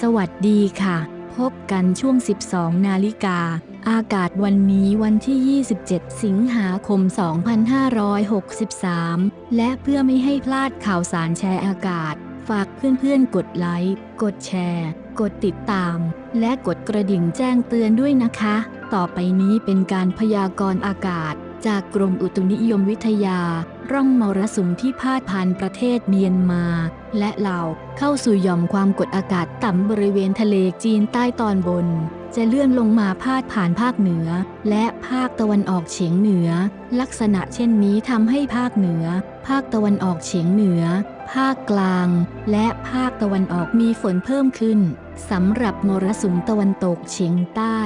สวัสดีค่ะ พบกันช่วง 12 นาฬิกา อากาศวันนี้วันที่ 27 สิงหาคม 2563 และเพื่อไม่ให้พลาดข่าวสารแชร์อากาศ ฝากเพื่อนๆ กดไลค์ กดแชร์ กดติดตาม และกดกระดิ่งแจ้งเตือนด้วยนะคะ ต่อไปนี้เป็นการพยากรณ์อากาศ จากกรมอุตุนิยมวิทยา ร่องมรสุมที่พาดผ่านประเทศเมียนมา และลาวเข้าสู่หย่อมความกดอากาศต่ำบริเวณทะเลจีนใต้ตอนบน จะเลื่อนลงมาพาดผ่านภาคเหนือ และภาคตะวันออกเฉียงเหนือ ลักษณะเช่นนี้ทำให้ภาคเหนือ ภาคตะวันออกเฉียงเหนือ ภาคกลาง และภาคตะวันออกมีฝนเพิ่มขึ้น สำหรับมรสุมตะวันตกเฉียงใต้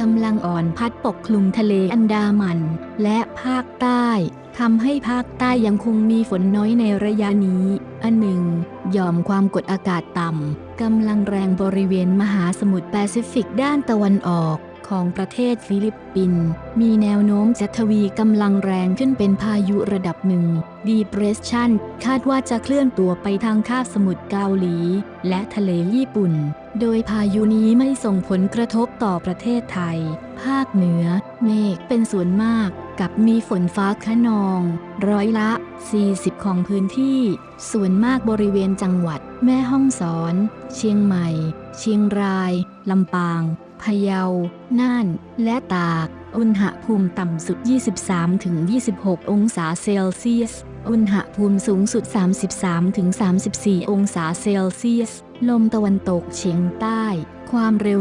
กำลังอ่อนพัดปกคลุมทะเลอันดามัน และภาคใต้ทำให้ภาคใต้ยังคงมีฝนน้อยในระยะนี้ อันหนึ่งยอมความกดอากาศต่ำกำลังแรงบริเวณมหาสมุทรแปซิฟิกด้านตะวันออก ของประเทศฟิลิปปินส์มีแนวโน้มจะทวีกำลังแรงขึ้นเป็นพายุระดับหนึ่ง Depression คาดว่าจะเคลื่อนตัวไปทางคาบสมุทรเกาหลี และทะเลญี่ปุ่น โดยพายุนี้ไม่ส่งผลกระทบต่อประเทศไทย ภาคเหนือ เมฆเป็นส่วนมากกับมีฝนฟ้าคะนอง ร้อยละ 40 ของพื้นที่ ส่วนมากบริเวณจังหวัด แม่ฮ่องสอน เชียงใหม่ เชียงราย ลำปาง พะเยา น่าน และตาก อุณหภูมิต่ำสุด 23-26 องศาเซลเซียส อุณหภูมิสูงสุด 33-34 องศาเซลเซียส ลมตะวันตกเฉียงใต้ ความเร็ว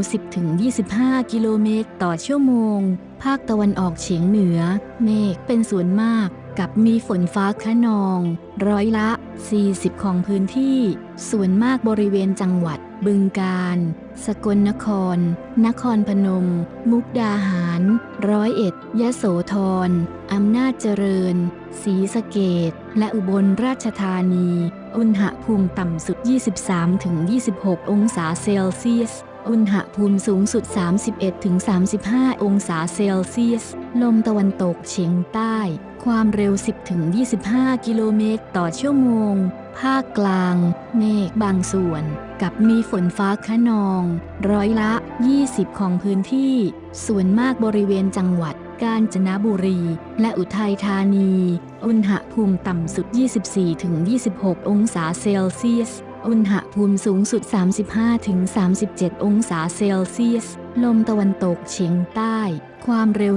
10-25 กิโลเมตรต่อชั่วโมง ภาคตะวันออกเฉียงเหนือ เมฆเป็นส่วนมากกับมีฝนฟ้าคะนอง ร้อยละ 40 ของพื้นที่ ส่วนมากบริเวณจังหวัด บึงกาฬสกลนคร นครพนม มุกดาหาร ร้อยเอ็ด ยะโสธร อำนาจเจริญ ศรีสะเกดและอุบลราชธานี อุณหภูมิต่ำสุด 23-26 องศาเซลเซียส อุณหภูมิสูงสุด 31-35 องศาเซลเซียส ลมตะวันตกเฉียงใต้ ความเร็ว 10-25 กิโลเมตรต่อชั่วโมง ภาคกลาง เมฆบางส่วน กับมีฝนฟ้าคะนอง ร้อยละ 20 ของพื้นที่ ส่วนมากบริเวณจังหวัดกาญจนบุรี และอุทัยธานี อุณหภูมิต่ำสุด 24-26 องศาเซลเซียส อุณหภูมิสูงสุด 35-37 องศาเซลเซียส ลมตะวันตกเฉียงใต้ ความเร็ว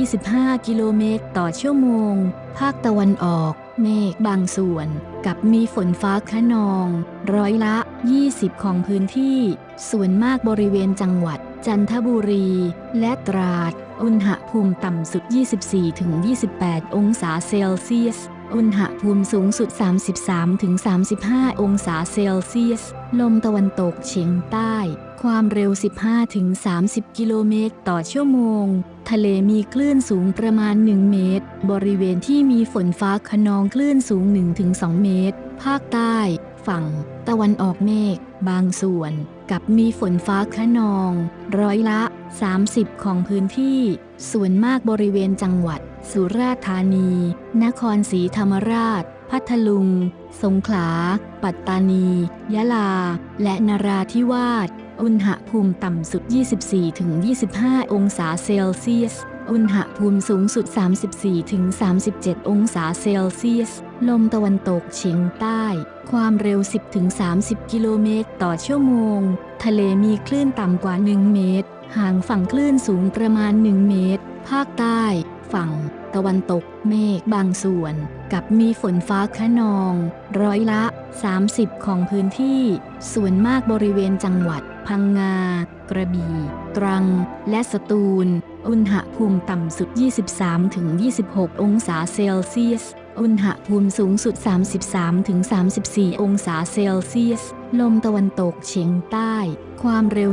10-25 กิโลเมตรต่อชั่วโมง ภาคตะวันออก เมฆบางส่วน กับมีฝนฟ้าคะนอง ร้อยละ 20 ของพื้นที่ ส่วนมากบริเวณจังหวัด จันทบุรี และตราด อุณหภูมิต่ำสุด 24-28 องศาเซลเซียส อุณหภูมิสูงสุด 33-35 องศาเซลเซียส ลมตะวันตกเฉียงใต้ ความเร็ว 15-30 กิโลเมตรต่อชั่วโมง ทะเลมีคลื่นสูงประมาณ 1 เมตร บริเวณที่มีฝนฟ้าคะนองคลื่นสูง 1-2 เมตร ภาคใต้ ฝั่ง ตะวันออกเมฆ บางส่วน กับมีฝนฟ้าคะนอง ร้อยละ 30 ของพื้นที่ ส่วนมากบริเวณจังหวัด สุราษฎร์ธานี นครศรีธรรมราช พัทลุง สงขลา ปัตตานี ยะลา และนราธิวาส อุณหภูมิต่ำสุด 24-25 องศาเซลเซียส อุณหภูมิสูงสุด 34-37 องศาเซลเซียส ลมตะวันตกเฉียงใต้ ความเร็ว 10-30 กิโลเมตรต่อชั่วโมง ทะเลมีคลื่นต่ำกว่า 1 เมตร ห่างฝั่งคลื่นสูงประมาณ 1 เมตร ภาคใต้ ฝั่ง ตะวันตก เมฆบางส่วน กับมีฝนฟ้าคะนอง ร้อยละ 30 ของพื้นที่ ส่วนมากบริเวณจังหวัด พังงา กระบี่ ตรัง และสตูล อุณหภูมิต่ำสุด 23-26 องศาเซลเซียส อุณหภูมิสูงสุด 33-34 องศาเซลเซียส ลมตะวันตกเฉียงใต้ ความเร็ว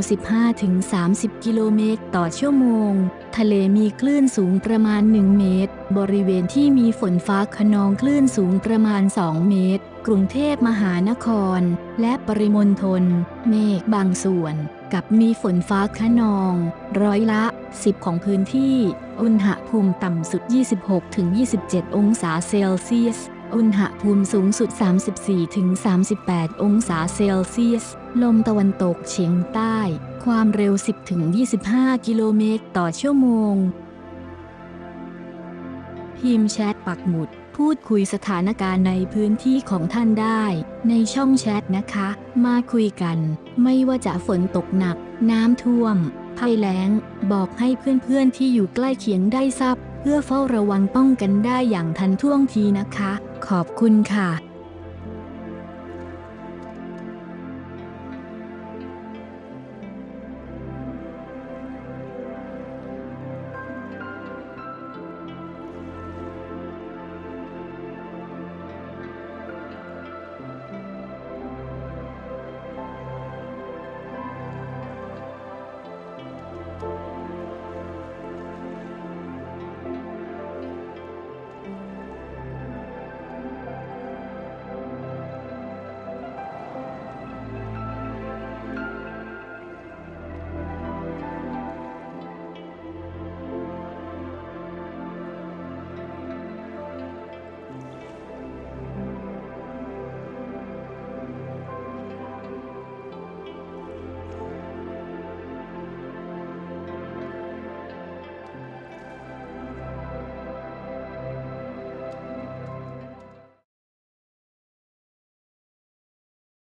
15-30 กิโลเมตรต่อชั่วโมง ทะเลมีคลื่นสูงประมาณ 1 เมตร บริเวณที่มีฝนฟ้าคะนองคลื่นสูงประมาณ 2 เมตร กรุงเทพมหานคร และปริมณฑล เมฆบางส่วน กับมีฝนฟ้าคะนอง ร้อยละ 10 ของพื้นที่ อุณหภูมิต่ำสุด 26-27 องศาเซลเซียส อุณหภูมิสูงสุด 34-38 องศาเซลเซียส ลมตะวันตกเฉียงใต้ ความเร็ว 10-25 กิโลเมตรต่อชั่วโมง พิมพ์แชทปักหมุด พูดคุยสถานการณ์ในพื้นที่ของท่านได้ ในช่องแชทนะคะ มาคุยกัน ไม่ว่าจะฝนตกหนัก น้ำท่วม ภัยแล้ง บอกให้เพื่อนๆที่อยู่ใกล้เคียงได้ทราบ เพื่อเฝ้าระวังป้องกันได้อย่างทันท่วงทีนะคะ ขอบคุณค่ะ